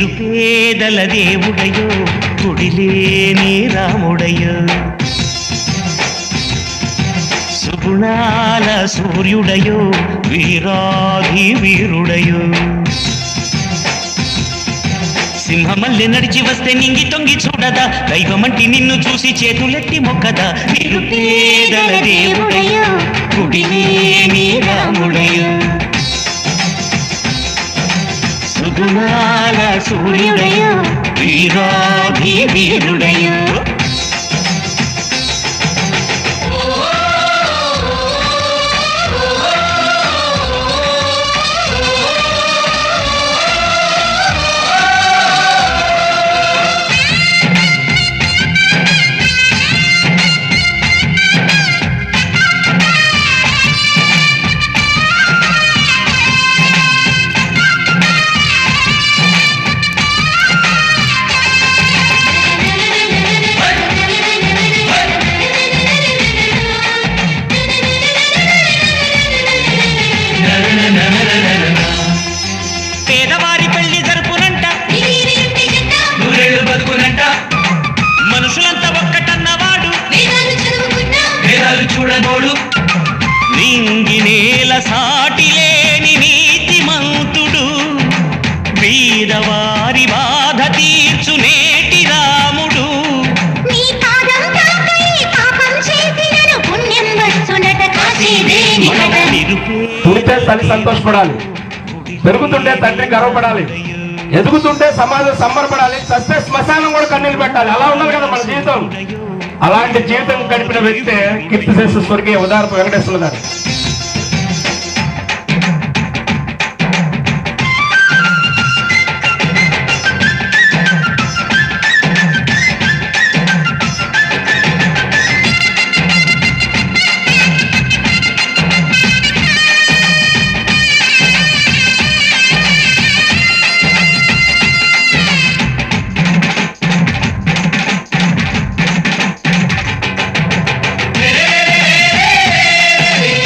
నిరుపేదల దేవుడయో గుడిలేని రాముడయో. సుగుణాల సూర్యుడయో వీరాధి వీరుడయో. సింహమల్లె నడిచి వస్తే నింగి తొంగి చూడదా దైవమంటి నిన్ను చూసి చేతులెత్తి మొక్కదా. నిరుపేదల దేవుడయో గుడిలేని రాముడయో. సుగుణాల సూర్యుడయో వీరాధి వీరుడు. నేల సాటి లేని నీతిమంతుడు బీదవారి బాధ తీర్చు నేటి రాముడు. తల్లి సంతోషపడాలి. పెరుగుతుంటే తండ్రి గర్వపడాలి. ఎదుగుతుంటే సమాజం సంబరపడాలి. చస్తే శ్మశానం కూడా కన్నీళ్ళు పెట్టాలి. అలా ఉండాలి కదా మన జీవితం. అలాంటి జీవితం గడిపిన వ్యక్తే కీర్తి చేసే స్వర్గీయ ఉదాహరణ వెంకటేశ్వర గారు.